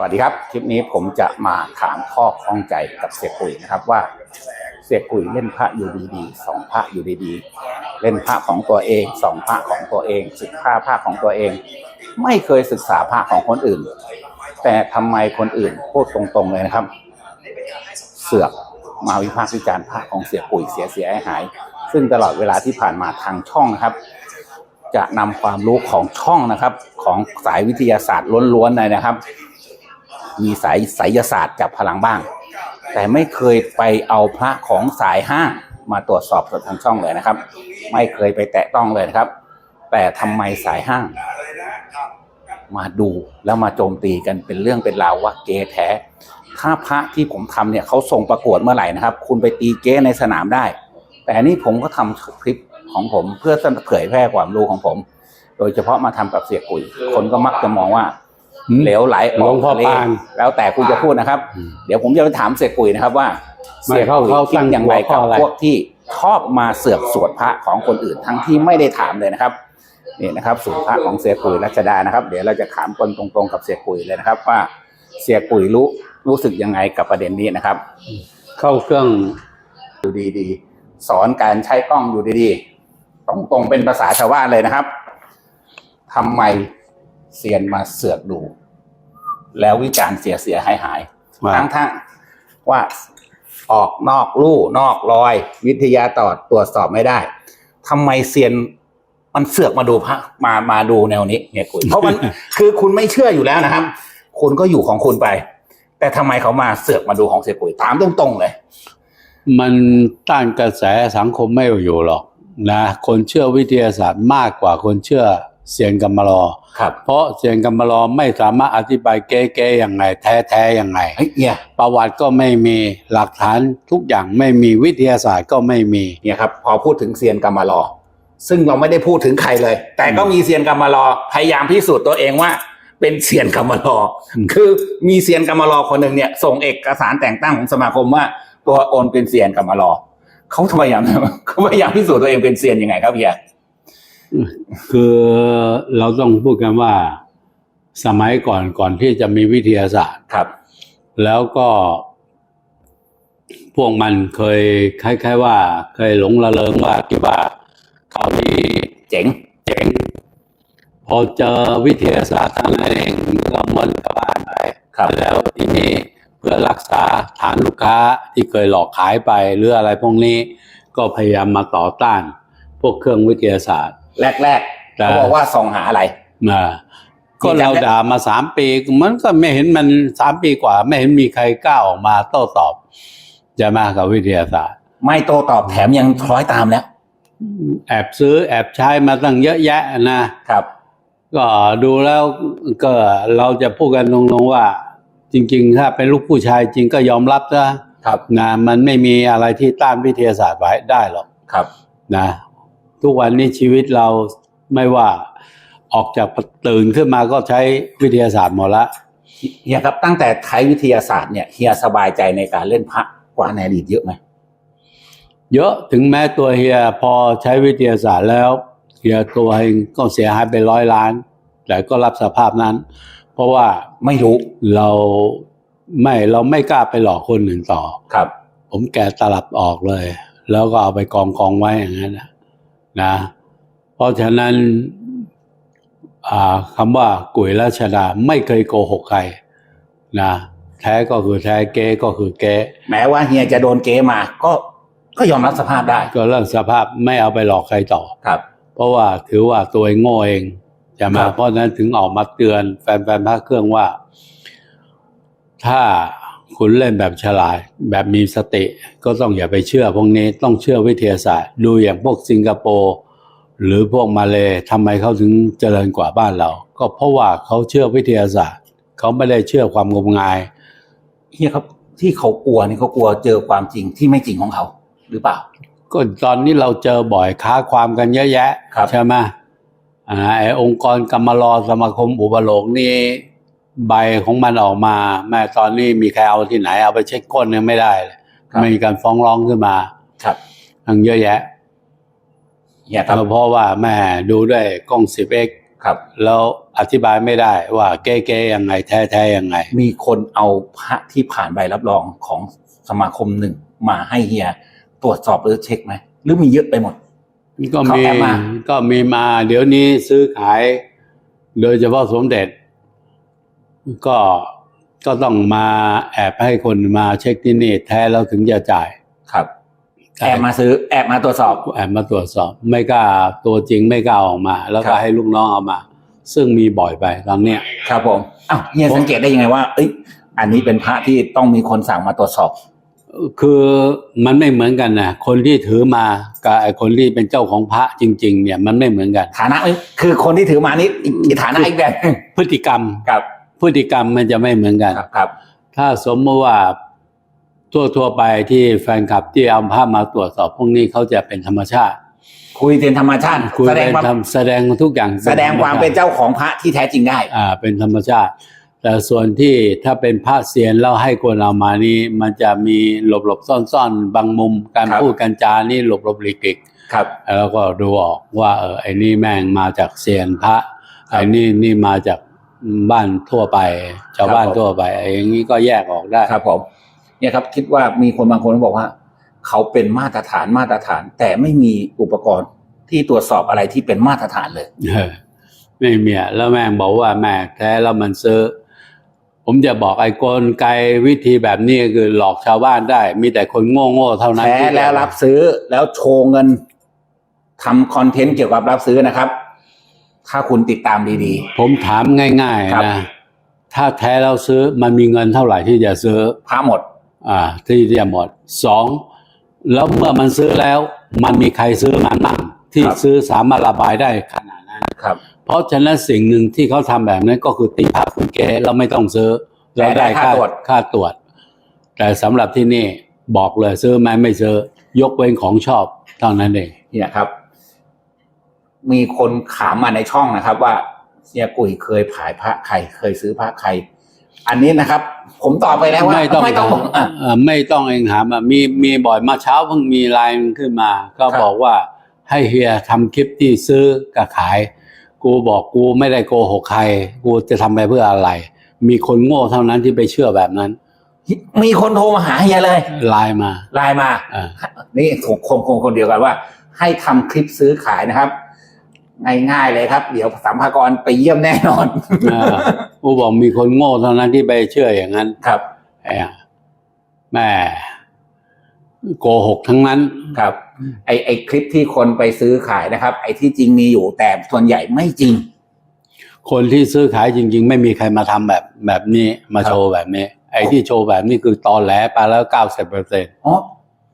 สวัสดีครับ คลิปนี้ผมจะมาถามข้อข้องใจกับเสียกุยนะครับว่าเสียกุยเล่นพระอยู่ดีๆสองพระอยู่ดีๆเล่นพระของตัวเองสองพระของตัวเองศึกษาพระของตัวเอง ไม่เคยศึกษาพระของคนอื่น แต่ทำไมคนอื่นพูดตรงๆเลยนะครับ เสือกมาวิพากษ์วิจารณ์พระของเสียปุ๋ยเสียเสียหายหาย ซึ่งตลอดเวลาที่ผ่านมาทางช่องนะครับจะนำความรู้ของช่องนะครับ ของสายวิทยาศาสตร์ล้วนๆเลยนะครับ มีสายไสยศาสตร์จับพลังบ้าง แต่ไม่เคยไปเอาพระของสายห้างมาตรวจสอบสดทางช่องเลยนะครับ ไม่เคยไปแตะต้องเลยนะครับ แต่ทำไมสายห้าง มาดูแล้วมาโจมตีกันเป็นเรื่องเป็นราวว่าเกแท้ ถ้าพระที่ผมทำเนี่ยเขาส่งประกวดเมื่อไหร่นะครับ คุณไปตีเก้ในสนามได้ แต่นี่ผมก็ทำคลิปของผมเพื่อเผยแพร่ความรู้ของผม โดยเฉพาะมาทำกับเสียกุยคนก็มักจะมองว่า เหลวไหลอหลอวกงพ่อทะเลปาน แล้วแต่คุณจะพูดนะครับอืมเดี๋ยวผมจะไปถามเสียกุยนะครับว่าไม่เสียเขากุยเขาคิตั้ดงอย่างไรหัวข้กัอบอะไรพวกที่ชอบมาเสือกสวดพระของคนอื่นทั้งที่ไม่ได้ถามเลยนะครับนี่นะครับสูตรพระของเสียกุยรัชดานะครับ เดี๋ยวเราจะถามคนตรงๆกับเสียกุยเลยนะครับ ว่าเสียกุยรู้รู้สึกยังไงกับประเด็นนี้นะครับ เข้าเครื่องอยู่ดีๆสอนการใช้กล้องอยู่ดีๆตรงๆเป็นภาษาชาวบ้านเลยนะครับทำไม เซียนมาเสือกดู แล้ววิจารณ์เสียเสียหายหายๆว่าทั้งทั้งๆว่าออกนอกลู่นอกรอย วิทยาตอดตรวจสอบไม่ได้ทำไมเซียนมันเสือกมาดูพระมามาดูแนวนี้เนี่ยคุณเพราะมันคือคุณไม่เชื่ออยู่แล้วนะครับ คุณก็อยู่ของคุณไป แต่ทำไมเขามาเสือกมาดูของเสียปุ๋ยถามตรงๆเลย มันต้านกระแสสังคมไม่อยู่หรอกนะ คนเชื่อวิทยาศาสตร์มากกว่าคนเชื่อ เสียงกรรมลอ ครับ เพราะเสียงกรรมลอไม่สามารถอธิบายเก๊ๆอย่างไง แท้ๆอย่างไง เฮ้ยเนี่ยประวัติก็ไม่มีหลักฐานทุกอย่างไม่มีวิทยาศาสตร์ก็ไม่มี เนี่ยครับ พอพูดถึงเซียนกรรมารอซึ่งเราไม่ได้พูดถึงใครเลย แต่ก็มีเซียนกรรมารอพยายามพิสูจน์ตัวเองว่า เป็นเซียนกรรมารออืม คือมีเซียนกรรมารอคนหนึ่งเนี่ยส่งเอกสารแต่งตั้งของสมาคมว่า ตัวโอนเป็นเซียนกรรมารอเขาพยายาม เขาพยายามพิสูจน์ตัวเองเป็นเซียนยังไงครับเฮีย คือเราต้องพูดกันว่าสมัยก่อนก่อนที่จะมีวิทยาศาสตร์ครับ แล้วก็ พวกมันเคยคล้ายๆว่า เคยหลงระเริงว่าที่ว่าเขาที่เจ๋งเจ๋ง พอเจอวิทยาศาสตร์ทางนั้นเองก็เหมันกลับบ้านไปครับแล้วทีนี้เพื่อรักษาฐานลูกค้าที่เคยหลอกขายไปหรืออะไรพวกนี้ ก็พยายามมาต่อต้าน พวกเครื่องวิทยาศาสตร์ แรกๆเขาบอกว่าส่องหาอะไรนะก็เราด่ามาสามปีมันก็ไม่เห็นมันสามปีกว่า ไม่เห็นมีใครกล้าออกมาโต้ตอบจะมากับวิทยาศาสตร์ ไม่โตตอบแถมยังคล้อยตามแล้ว แอบซื้อแอบใช้มาตั้งเยอะแยะนะครับ ก็ดูแล้วก็เราจะพูดกันตรงๆว่า จริง ๆ ถ้าเป็นลูกผู้ชายจริงก็ยอมรับนะครับนะมันไม่มีอะไรที่ต้านวิทยาศาสตร์ไว้ได้หรอกครับ นะ ทุกวันนี้ชีวิตเราไม่ว่าออกจากตื่นขึ้นมาก็ใช้วิทยาศาสตร์หมดละเฮียครับตั้งแต่ใช้วิทยาศาสตร์เนี่ยเฮียสบายใจในการเล่นพระกว่าในอดีตเยอะไหมเยอะถึงแม้ตัวเฮียพอใช้วิทยาศาสตร์แล้วเฮียตัวเองก็เสียหายไปร้อยล้าน แต่ก็รับสภาพนั้น เพราะว่าไม่รู้เราไม่เราไม่กล้าไปหลอกคนอื่นต่อครับ ผมแกะตลับออกเลย แล้วก็เอาไปกองกองไว้อย่างนั้นนะ นะเพราะฉะนั้นอ่าคำว่ากุยราชดาไม่เคยโกหกใครนะแท้ก็คือแท้เก๊ก็คือเก๊แม้ว่าเฮียจะโดนเกมาก็ก็ยอมรับสภาพได้ ก็เรื่องสภาพไม่เอาไปหลอกใครต่อครับ เพราะว่าถือว่าตัวเองโง่เองจะคมารับเพราะฉะนั้นถึงออกมาเตือนแฟนๆพระเครื่องว่า ถ้า คุณเล่นแบบฉลาดแบบมีสติ ก็ต้องอย่าไปเชื่อพวกนี้ต้องเชื่อวิทยาศาสตร์ ดูอย่างพวกสิงคโปร์หรือพวกมาเลทำไมเขาถึงเจริญกว่าบ้านเรา ก็เพราะว่าเขาเชื่อวิทยาศาสตร์ เขาไม่ได้เชื่อความงมงายเฮียครับที่เขากลัวนี่เขากลัวเจอความจริงที่ไม่จริงของเขาหรือเปล่า ก็ตอนนี้เราเจอบ่อยค้าความกันเยอะแยะครับใช่ไหมอ่าไอองค์กรกรรมรอสมาคมอุปโลกนี่ ใบของมันออกมา แม่ตอนนี้มีใครเอาที่ไหนเอาไปเช็คก้นยังไม่ได้เลยครับ ไม่มีการฟ้องร้องขึ้นมาครับทั้งเยอะแยะเฮียครับเพราะว่าแม่ดูด้วยกล้อง 10x ครับ แล้วอธิบายไม่ได้ว่าแก้ๆยังไงแท้ๆยังไง มีคนเอาพระที่ผ่านใบรับรองของสมาคมหนึ่งมาให้เฮียตรวจสอบหรือเช็คไหมหรือมีเยอะไปหมด ก็เขามีแอบมา ก็มีมา เดี๋ยวนี้ซื้อขาย โดยเฉพาะสมเด็จ ก็ก็ต้องมาแอบให้คนมาเช็คที่นี่แท้แล้วถึงจะจ่ายครับ แอบมาซื้อแอบมาตรวจสอบ แอบมาตรวจสอบ ไม่กล้าตัวจริงไม่กล้าออกมา แล้วครัก็บให้ลูกน้องเอามา ซึ่งมีบ่อยไปตอนเนี้ยครับผมอ้าวเฮียสังเกตได้ยังไงว่า เอ้ย อันนี้เป็นพระที่ต้องมีคนสั่งมาตรวจสอบ คือมันไม่เหมือนกันนะคนที่ถือมากับไอ้คนที่เป็นเจ้าของพระจริง ๆ เนี่ยมันไม่เหมือนกัน ฐานะไม่คือคนที่ถือมานี่อีกอีกฐานะอีกแบบหนึ่งพฤติกรรมครับ พฤติกรรมมันจะไม่เหมือนกัน ครับครับถ้าสมมติว่าทั่วทั่วๆไปที่แฟนคลับที่เอาภาพมาตรวจสอบพวกนี้เขาจะเป็นธรรมชาติ คุยเป็นธรรมชาติคุยแสดเป็งนความทำแสดงทุกอย่างแสดงความเป็นเจ้าของพระที่แท้จริงได้ อ่า เป็นธรรมชาติ แต่ส่วนที่ถ้าเป็นพระเสียนแล้วให้คนเอามานี่มันจะมีหลบหลบๆซ่อนซ่อนๆบางมุม การครับพูดกันจานี่หลบหลบๆหลีกหลีกครับแล้วก็ดูออกว่าเออไอ้นี่แม่งมาจากเซียนพระครับไอ้นี่นี่มาจาก บ้านทั่วไปชาวบ้านครับผมทั่วไปไอ้อย่างนี้ก็แยกออกได้ครับผมเนี่ยครับคิดว่ามีคนบางคนบอกว่า เขาเป็นมาตรฐานมาตรฐาน แต่ไม่มีอุปกรณ์ที่ตรวจสอบอะไรที่เป็นมาตรฐานเลยเออไม่มีอะแล้วแม่งบอกว่าแม่งแท้แล้วมันซื้อ ผมจะบอกไอ้กลไกวิธีแบบนี้คือหลอกชาวบ้านได้ มีแต่คนโง่ๆเท่านั้นแท้ที่จะแล้วรับซื้อแล้วโชว์เงินทำคอนเทนต์เกี่ยวกับรับซื้อนะครับ ถ้าคุณติดตามดี ผมถามง่ายครับ ๆนะ ถ้าแท้แล้วซื้อมันมีเงินเท่าไหร่ที่จะซื้อ ๆพระหมด อ่า ที่จะหมดสองแล้วเมื่อมันซื้อแล้ว มันมีใครซื้อมันบ้างที่ครับ ซื้อสามารถระบายได้ขนาดนั้น ครับ เพราะฉะนั้นสิ่งหนึ่งที่เขาทำแบบนั้นก็คือตีภาพคุณแกเราไม่ต้องซื้อเราได้แต่ได้ค่าค่าตรวจ ค่าตรวจ แต่สำหรับที่นี่บอกเลยซื้อไหมไม่ซื้อ ยกเว้นของชอบเท่านั้นเอง เนี่ยครับ มีคนถามมาในช่องนะครับ ว่าเสียกุยเคยขายพระใครเคยซื้อพระใคร อันนี้นะครับ ผมตอบไปแล้วว่าไม่ต้องไม่ต้องบอกอะเอ่อไม่ต้องเองถามอะมีมีบ่อยมาเช้าเพิ่งมีไลน์ขึ้นมา ก็ครับบอกว่าให้เฮียทำคลิปที่ซื้อกับขาย กูบอกกูไม่ได้โกหกใคร กูจะทำไปเพื่ออะไร มีคนโง่เท่านั้นที่ไปเชื่อแบบนั้น มีคนโทรมาหาเฮียเลยไลน์มาไลน์มา อ่า นี่ถูกคงคงคนเดียวกันว่า ให้ทำคลิปซื้อขายนะครับ ง่ายๆเลยครับ เดี๋ยวสัมภากรไปเยี่ยมแน่นอนเออกูบอกมีคนโง่เท่านั้นที่ไปเชื่ออย่างนั้นครับไอ้อะแม่โกหกทั้งนั้นครับ ไอไอคลิปที่คนไปซื้อขายนะครับ ไอที่จริงมีอยู่แต่ส่วนใหญ่ไม่จริง คนที่ซื้อขายจริง ๆ ไม่มีใครมาทำแบบแบบนี้มาครับโชว์แบบนี้ ไอ้ที่โชว์แบบนี้คือตอแหลไปแล้วเก้าสิบเปอร์เซ็นต์อ๋อ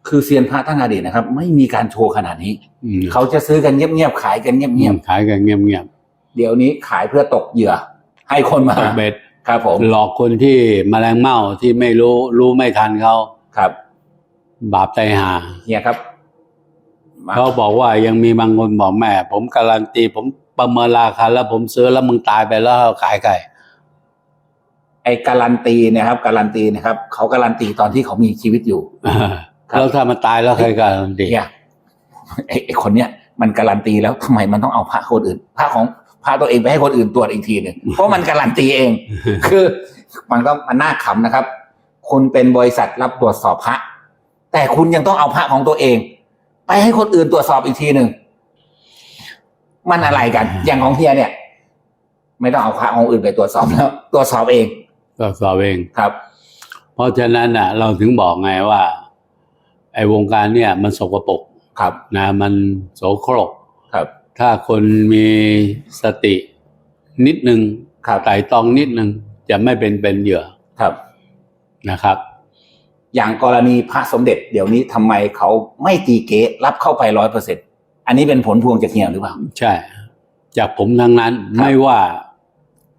คือเซียนพระทั้งอดีตนะครับ ไม่มีการโชว์ขนาดนี้เขาจะซื้อกันเงียบๆขายกันเงียบขายกันเงียบๆเดี๋ยวนี้ขายเพื่อตกเหยื่อ ให้คนมาๆตกเบ็ดครับผมหลอกคนที่แมลงเม่าที่ไม่รู้รู้ไม่ทันเขาครับบาปใจหาเฮียครับมาเขาบอกว่ายังมีบางคนบอกแม่ ผมการันตี ผมประเมินราคาแล้วผมซื้อแล้วมึงตายไปแล้วขายไก่ไอการันตีเนะครับ การันตีนะครับเขาการันตีตอนที่เขามีชีวิตอยู่ ครับแล้วถ้ามันตายแล้วใครการันตีเนี่ยไอ้ไอ้คนเนี้ยมันการันตีแล้วทำไมมันต้องเอาพระคนอื่นพระของพระตัวเองไปให้คนอื่นตรวจอีกทีหนึ่งเพราะมันการันตีเอง คือมันก็มันน่าขำนะครับ คุณเป็นบริษัทรับตรวจสอบพระ แต่คุณยังต้องเอาพระของตัวเอง ไปให้คนอื่นตรวจสอบอีกทีหนึ่งมันอะไรกัน อย่างของเฮียเนี่ย ไม่ต้องเอาพระของอื่นไปตรวจสอบแล้ว ตรวจสอบเองก็สอบเองครับ เพราะฉะนั้นน่ะ เราถึงบอกไงว่า ไอ้วงการเนี่ยมันสกปรกครับนะมันโสโครกครับ ถ้าคนมีสตินิดนึงครับไต่ตองนิดนึงจะไม่เป็นเป็นเหยื่อครับนะครับ อย่างกรณีพระสมเด็จ เดี๋ยวนี้ทำไมเขาไม่ตีเก๊รับเข้าไปร้อยเปอร์เซ็นอันนี้เป็นผลพวงจากเฮียหรือเปล่า ใช่ จากผมทั้งนั้นครับไม่ว่า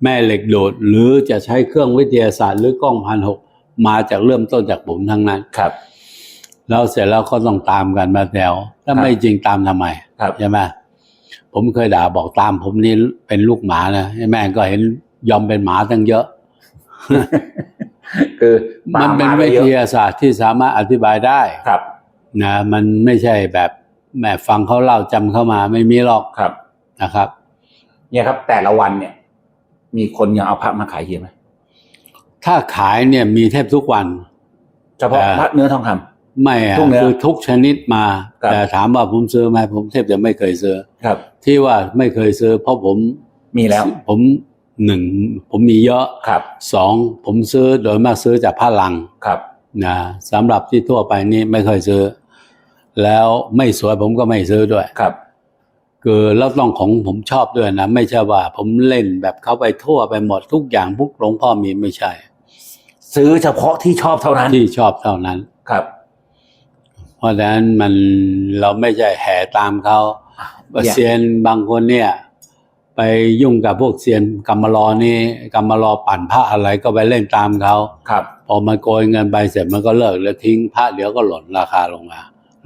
แม่เหล็กโดด หรือจะใช้เครื่องวิทยาศาสตร์หรือกล้องพันหกมาจากเริ่มต้นจากผมทั้งนั้นครับ แล้วเสร็จแล้วก็ต้องตามกันมาแถวถ้าครับไม่จริงตามทำไมครับใช่ไหมผมเคยด่าบอกตาม ผมนี่เป็นลูกหมานะไอ้แม่งก็เห็นยอมเป็นหมาตั้งเยอะ คือมันเป็นาวิยทอะยาศาสตร์ที่สามารถอธิบายได้ครับ นะ มันไม่ใช่แบบแม่ฟังเขาเล่าจำเข้ามาไม่มีหรอกครับนะครับ เนี่ยครับ แต่ละวันเนี่ย มีคนยังเอาพระมาขายเฮียไหมถ้าขายเนี่ยมีแทบทุกวันเฉพาะเอ่อพระเนื้อทองคำ ไม่อะทุกเนื้อคือทุกชนิดมา ครับ แต่ถามว่าผมซื้อไหมผมแทบจะไม่เคยซื้อ ครับ ที่ว่าไม่เคยซื้อ เพราะผมมีแล้วผมหนึ่งผมมีเยอะครับสองผมซื้อโดยมากซื้อจากผ้าลังครับนะสำหรับที่ทั่วไปนี่ไม่เคยซื้อ แล้วไม่สวยผมก็ไม่ซื้อด้วย ครับ คือแล้วต้องของผมชอบด้วยนะ ไม่ใช่ว่าผมเล่นแบบเขาไปทั่วไปหมดทุกอย่างพวกหลวงพ่อมีไม่ใช่ ซื้อเฉพาะที่ชอบเท่านั้นที่ชอบเท่านั้น ครับเพ ราะฉะนั้นมันเราไม่ใช่แห่ตามเขาเนี่ยเซียนบางคนเนี่ย ไปยุ่งกับพวกเซียนกรรมลอนี่กรรมลอปั่นพระอะไรก็ไปเล่นตามเขาครับ พอมันโกยเงินไปเสร็จมันก็เลิกแล้วทิ้งพระเดี๋ยวก็หล่นราคาลงมา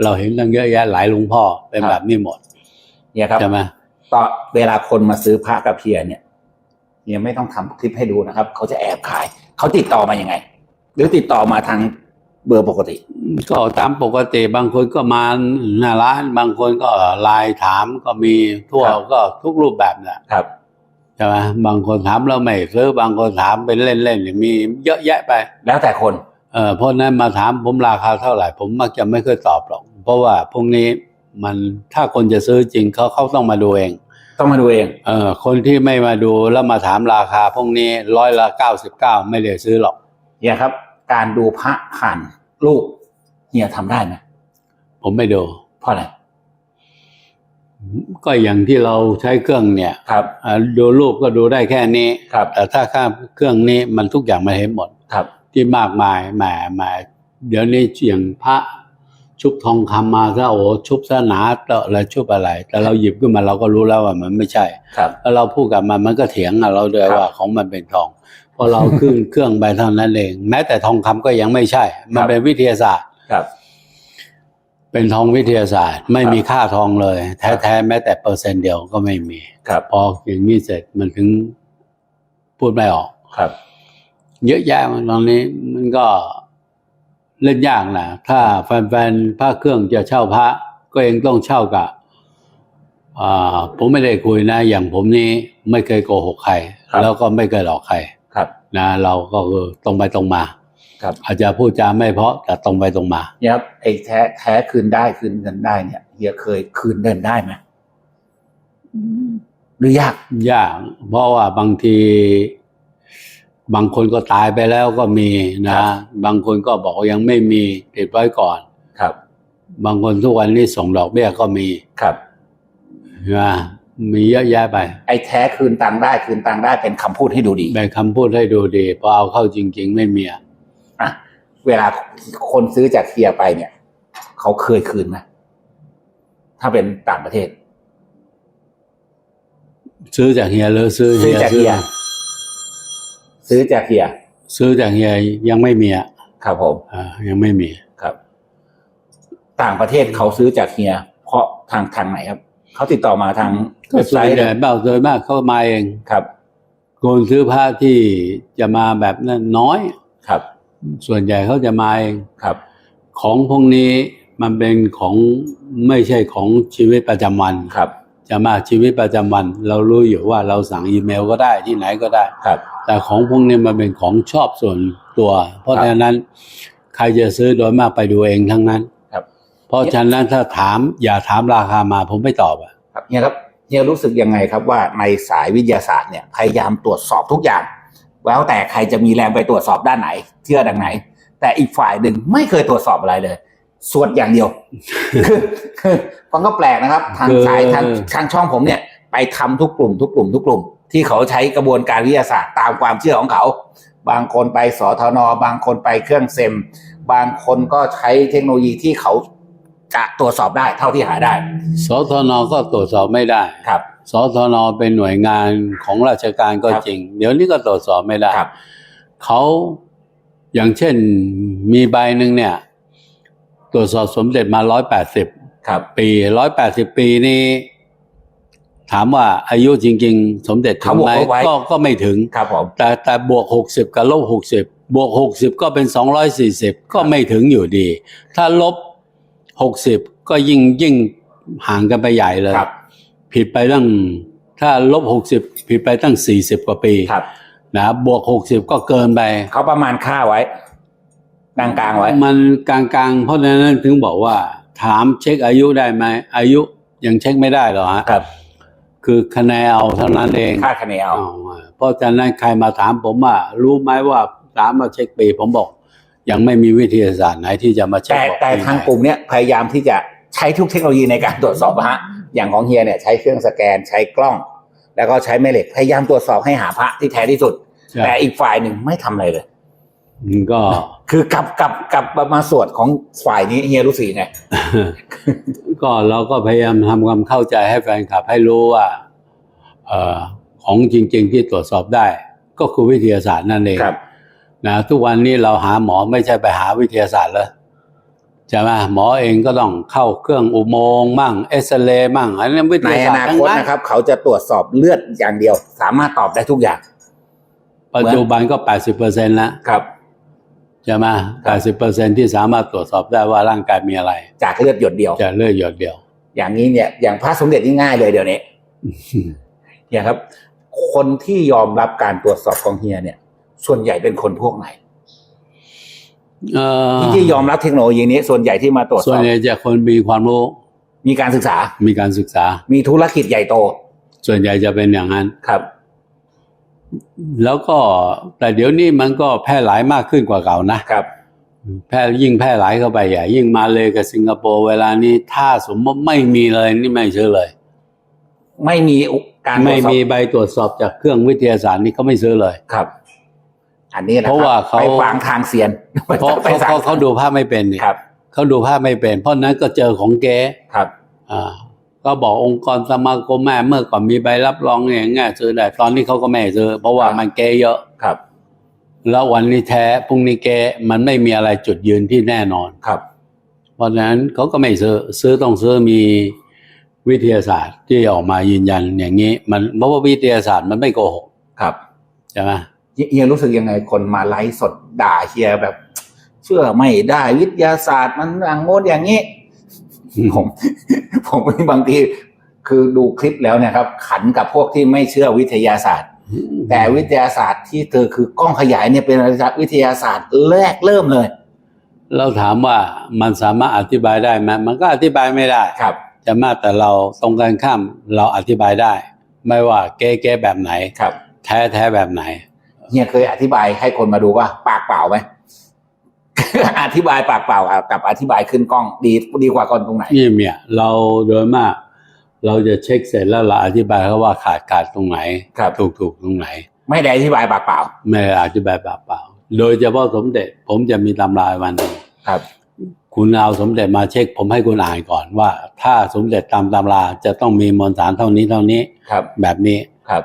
เราเห็นตั้งเยอะแยะหลายหลวงพ่อเป็นครับแบบนี้หมดเนี่ยครับใช่ไหมตอนเวลาคนมาซื้อพระกับเฮียเนี่ยเฮียไม่ต้องทำคลิปให้ดูนะครับ เขาจะแอบขาย เขาติดต่อมายังไง หรือติดต่อมาทาง เบอร์ปกติ ก็ตามปกติบางคนก็มาหน้าร้าน บางคนก็ไลน์ถามก็มีทั่วครับ ก็ทุกรูปแบบแหละครับ ใช่ไหมบางคนถามแล้วไม่ซื้อบางคนถามเป็นเล่นๆมีเยอะแยะไป แล้วแต่คนเออเพราะฉะนั้นมาถามผมราคาเท่าไหร่ ผมมักจะไม่เคยตอบหรอก เพราะว่าพวกนี้มันถ้าคนจะซื้อจริงเขาเขาต้องมาดูเองต้องมาดูเอง เออคนที่ไม่มาดูแล้วมาถามราคาพวกนี้ร้อยละเก้าสิบเก้าไม่ได้ซื้อหรอกเฮียครับ การดูพระผ่าน รูปเฮียทำได้ไหมผมไม่ดูเพราะอะไรก็อย่างที่เราใช้เครื่องเนี่ยครับอ่าดูรูปก็ดูได้แค่นี้ครับแต่ถ้าข้ามเครื่องนี้มันทุกอย่างมันเห็นหมดครับ ที่มากมายแหมแหมเดี๋ยวนี้เจียงพระชุบทองคำมาซะโอ้ชุบซะหนาเตอะอะไรชุบอะไร แต่เราหยิบขึ้นมาเราก็รู้แล้วว่ามันไม่ใช่ครับแล้วเราพูดกับมันมันก็เถียงกับเราด้วยครับว่าของมันเป็นทองเพราะเราขึ้นเครื่องไปเท่านั้นเอง แม้แต่ทองคำก็ยังไม่ใช่ มันเป็นวิทยาศาสตร์ครับ เป็นทองวิทยาศาสตร์ ไม่มีค่าทองเลย แท้ๆแม้แต่เปอร์เซ็นต์เดียวก็ไม่มีครับพออย่างนี้เสร็จมันถึงพูดไม่ออกครับ เยอะแยะมันตอนนี้มันก็เล่นยากนะถ้าแฟนๆพระเครื่องจะเช่าพระ ก็ยังต้องเช่ากับอ่าผมไม่ได้คุยนะ อย่างผมนี่ไม่เคยโกหกใครครับแล้วก็ไม่เคยหลอกใครครับ นะเราก็คือตรงไปตรงมาครับอาจจะพูดจาไม่เพราะแต่ตรงไปตรงมาเนี่ยครับไอ้แท้แท้คืนได้คืนเงินได้เนี่ยเฮียเคยคืนเงินได้ไหมหรือยากยาก เพราะว่าบางที บางคนก็ตายไปแล้วก็มีครันะบบางคนก็บอกว่ายังไม่มีติดไว้ก่อนครับ บางคนทุกวันนี้ส่งดอกเบี้ยก็มีครับนะ มีเยอะแยะไป ไอ้แท้คืนตังค์ได้คืนตังค์ได้เป็นคำพูดให้ดูดีแบ่งคำพูดให้ดูดีพอเอาเข้าจริง ๆ ไม่มีอะอะเวลาคนซื้อจากเฮียไปเนี่ย เขาเคยคืนไหมถ้าเป็นต่างประเทศ ซื้อจากเฮียหรือซื้อซื้อจากเฮียซื้อจากเฮียซื้อจากเฮียยังไม่มีอะครับผมอ่ายังไม่มีครับ ต่างประเทศเขาซื้อจากเฮีย เพราะทางทางไหนครับ เขาติดต่อมาทางก็เว็บส่ไซวนต์ใหญ่เบ้าโดยมากเข้ามาเอง ครับ คนซื้อผ้าที่จะมาแบบนั้นน้อย ครับส่วนใหญ่เขาจะมาเอง ครับ ของพวกนี้มันเป็นของไม่ใช่ของชีวิตประจำวัน ครับ จะมาชีวิตประจำวัน เรารู้อยู่ว่าเราสั่งอีเมลก็ได้ที่ไหนก็ได้ ครับ แต่ของพวกนี้มันเป็นของชอบส่วนตัว เพราะครับ ฉะนั้นใครจะซื้อโดยมากไปดูเองทั้งนั้นครับ เพราะฉะนั้นถ้าถามอย่าถามราคามาผมไม่ตอบอะครับเฮียครับเฮียรู้สึกยังไงครับว่าในสายวิทยาศาสตร์เนี่ยพยายามตรวจสอบทุกอย่าง แล้วแต่ใครจะมีแรงไปตรวจสอบด้านไหน เชื่อดังไหน แต่อีกฝ่ายหนึ่งไม่เคยตรวจสอบอะไรเลยสวดอย่างเดียว คือคือมันก็แปลกนะครับ ทางสายทางทางช่องผมเนี่ย ไปทำทุกกลุ่ม ทุกกลุ่ม ทุกกลุ่ม ที่เขาใช้กระบวนการวิทยาศาสตร์ตามความเชื่อของเขา บางคนไปสทน บางคนไปเครื่องเซม บางคนก็ใช้เทคโนโลยีที่เขา จะตรวจสอบได้เท่าที่หาได้ สทนก็ตรวจสอบไม่ได้ครับ สทนเป็นหน่วยงานของราชการก็ครับจริง เดี๋ยวนี้ก็ตรวจสอบไม่ได้ครับเขาอย่างเช่นมีใบหนึ่งเนี่ย ตรวจสอบสมเด็จมาร้อยแปดสิบครับปีร้อยแปดสิบปีนี่ถามว่าอายุจริง ๆ สมเด็จถึเขางบวกไหมลบไว้ก็ก็ไม่ถึงครับผมแต่แต่บวกหกสิบกับลบหกสิบบวกหกสิบก็เป็นสองร้อยสี่สิบก็ไม่ถึงอยู่ดี ถ้าลบ หกสิบก็ยิ่งยิ่งห่างกันไปใหญ่เลย ครับ ผิดไปตั้งถ้าลบหกสิบผิดไปตั้งสี่สิบกว่าปีครับนะบวกหกสิบก็เกินไป เขาประมาณค่าไว้กลางกลางๆไว้ มันกลางๆ เพราะฉะนั้นถึงบอกว่า ถามเช็คอายุได้ไหมอายุยังเช็คไม่ได้หรอกฮะครับ คือคะแนนเอาเท่านั้นเองค่าคะแนนเอาอ๋อเพราะฉะนั้นใครมาถามผมว่ารู้ไหมว่าถามมาเช็คปีผมบอก ยังไม่มีวิทยาศาสตร์ไหนที่จะมาเช็คแต่บอกแต่ปีไหนทางกลุ่มเนี้ยพยายามที่จะใช้ทุกเทคโนโลยีในการตรวจสอบอะฮะอย่างของเฮียเนี่ยใช้เครื่องสแกนใช้กล้อง แล้วก็ใช้แม่เหล็กพยายามตรวจสอบให้หาพระที่แท้ที่สุด ใช่แต่อีกฝ่ายหนึ่งไม่ทำอะไรเลย มันก็ คือกลับกลับกลับมาสวดของฝ่ายนี้เฮียรู้สึกยังไง ก็เราก็พยายามทำความเข้าใจให้แฟนคลับให้รู้ว่าเอ่อของจริง ๆ ที่ตรวจสอบได้ ก็คือวิทยาศาสตร์นั่นเอง ครับ นะทุกวันนี้เราหาหมอไม่ใช่ไปหาวิทยาศาสตร์เลยใช่ไหมหมอเองก็ต้องเข้าเครื่องอุโมงค์มั่งเอ็กซเรย์มั่งอันนั้นวิทในยาอศาสตนาร์ทั้งคตนั้นนะครับ เขาจะตรวจสอบเลือดอย่างเดียว สามารถตอบได้ทุกอย่าง ปัจจุบันก็ 80เปอร์เซ็นต์แล้วครับ ใช่ไหมครับ80เปอร์เซ็นที่สามารถตรวจสอบได้ว่าร่างกายมีอะไร จากเลือดหยดเดียว จะเลือดหยดเดียว อย่างนี้เนี่ยอย่างพระสมเด็จนี่ง่ายเลยเดี๋ยวนี้เฮียครับ คนที่ยอมรับการตรวจสอบของเฮียเนี่ย ส่วนใหญ่เป็นคนพวกไหนเอ่อที่ยอมรับเทคโนโลยีนี้ ส่วนใหญ่ที่มาตรวจสส่วอนบใหญ่จะคนมีความรู้ มีการศึกษา มีการศึกษา มีธุรกิจใหญ่โต ส่วนใหญ่จะเป็นอย่างนั้นครับ แล้วก็แต่เดี๋ยวนี้มันก็แพร่หลายมากขึ้นกว่าเก่านะครับ แพร่ยิ่งแพร่หลายเข้าไปใหญ่ยิ่งมาเลยกับสิงคโปร์เวลานี้ถ้าสมมติไม่มีเลยนี่ไม่เชื่อเลย ไม่มีการตรวไม่จสอบมีใบตรวจสอบจากเครื่องวิทยาศาสตร์นี่เขาไม่ซื้อเลยครับ อันนี้นะคเพบราะว่าเขาไปวางทางเซียนเพราะไปเขาสั่งเขาเขาดูภาพไม่เป็นเนี่ยครับเขาดูภาพไม่เป็น เพราะฉะนั้นก็เจอของแกครับอ่าก็บอกองค์กรสมาคมแม่เมื่อก่อนมีใบรับรองอย่างเงี้ยซื้อได้ตอนนี้เขาก็ไม่ให้ซื้อเพราะว่ามันเกเยอะครับ แล้ววันนี้แท้พรุ่งนี้เกมันไม่มีอะไรจุดยืนที่แน่นอนครับ เพราะฉะนั้นเขาก็ไม่ซื้อซื้อต้องซื้อมีวิทยาศาสตร์ที่ออกมายืนยันอย่างนี้ มันเพราะว่าวิทยาศาสตร์มันไม่โกหกครับใช่ไหม เฮียรู้สึกยังไงคนมาไลฟ์สดด่าเฮียแบบ เชื่อไม่ได้วิทยาศาสตร์มันอย่างโน้นอย่างนี้ผมผมบางทีคือดูคลิปแล้วเนี่ยครับ ขันกับพวกที่ไม่เชื่อวิทยาศาสตร์ แต่วิทยาศาสตร์ที่เธอคือกล้องขยายเนี่ยเป็นวิทยาศาสตร์แรกเริ่มเลย เราถามว่ามันสามารถอธิบายได้ไหมมันก็อธิบายไม่ได้ครับจะมาแต่เราตรงกันข้ามเราอธิบายได้ ไม่ว่าเก๊เก๊แบบไหนครับ แท้แท้แบบไหน เฮียเคยอธิบายให้คนมาดูว่า ปากเปล่าไหม อธิบายปากเปล่ากับอธิบายขึ้นกล้องดีดีกว่าก่อนตรงไหนนี่เนี่ยเราโดยมาก เราจะเช็คเสร็จแล้วเราอธิบายเขาว่าขาดขาดตรงไหนครับถูกถูกตรงไหน ไม่ได้อธิบายปากเปล่า ไม่ได้อธิบายเปล่าๆโดยเฉพาะสมเด็จ ผมจะมีตำราวันหนึ่งครับ คุณเอาสมเด็จมาเช็ค ผมให้คุณอ่านก่อนว่า ถ้าสมเด็จตามตำราจะต้องมีมวลสารเท่านี้เท่านี้ครับ แบบนี้ครับ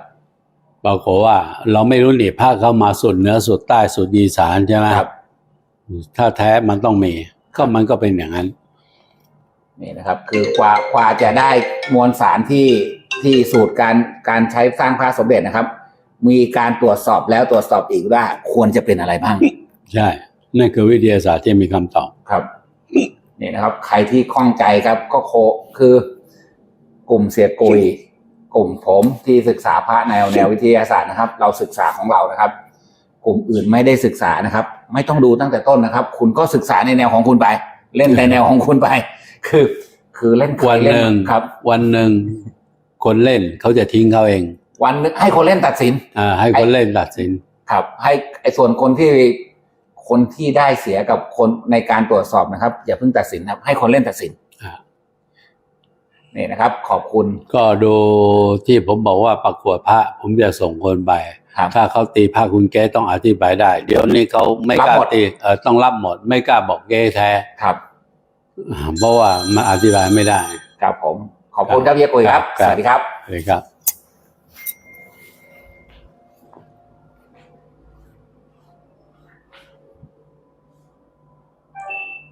ปรากฏว่า เราไม่รู้นี่ภาคเข้ามาสุดเหนือสุดใต้สุดอีสานใช่ไหมครับ ถ้าแท้มันต้องมี ก็มันก็เป็นอย่างนั้น นี่นะครับ คือกว่ากว่าจะได้มวลสารที่ที่สูตรการการใช้สร้างพระสมเด็จนะครับ มีการตรวจสอบแล้วตรวจสอบอีกว่าควรจะเป็นอะไรบ้าง ใช่ นั่นคือวิทยาศาสตร์ที่มีคำตอบครับนี่นะครับ ใครที่ข้องใจครับ ก็โคคือกลุ่มเสียกุย กลุ่มผมที่ศึกษาพระแนวแนววิทยาศาสตร์นะครับ เราศึกษาของเรานะครับ กลุ่มอื่นไม่ได้ศึกษานะครับ ไม่ต้องดูตั้งแต่ต้นนะครับ คุณก็ศึกษาในแนวของคุณไป เล่นในแนวของคุณไป คือ คือเล่นใครวันเล่หนึ่งครับ วันหนึ่งคนเล่นเขาจะทิ้งเขาเอง วันหนึงให้คนเล่นตัดสินอ่าให้คนเล่นตัดสินครับ ให้ไอ้ส่วนคนที่คนที่ได้เสียกับคนในการตรวจสอบนะครับ อย่าเพิ่งตัดสินครับ ให้คนเล่นตัดสินอ่า นี่นะครับ ขอบคุณ ก็ดูที่ผมบอกว่าประกวดพระ ผมจะส่งคนไป ครับถ้าเขาตีพระคุณแก้ต้องอธิบายได้ เดี๋ยวนี้เขาไม่กล้ารับหมด ตีเออต้องรับหมด ไม่กล้าบอกแก้แท้ ครับอ่าเพราะว่ามันอธิบายไม่ได้ ครับผม ขอบคุณครับเฮียกุยครับ ครับ สวัสดีครับ เลยครับ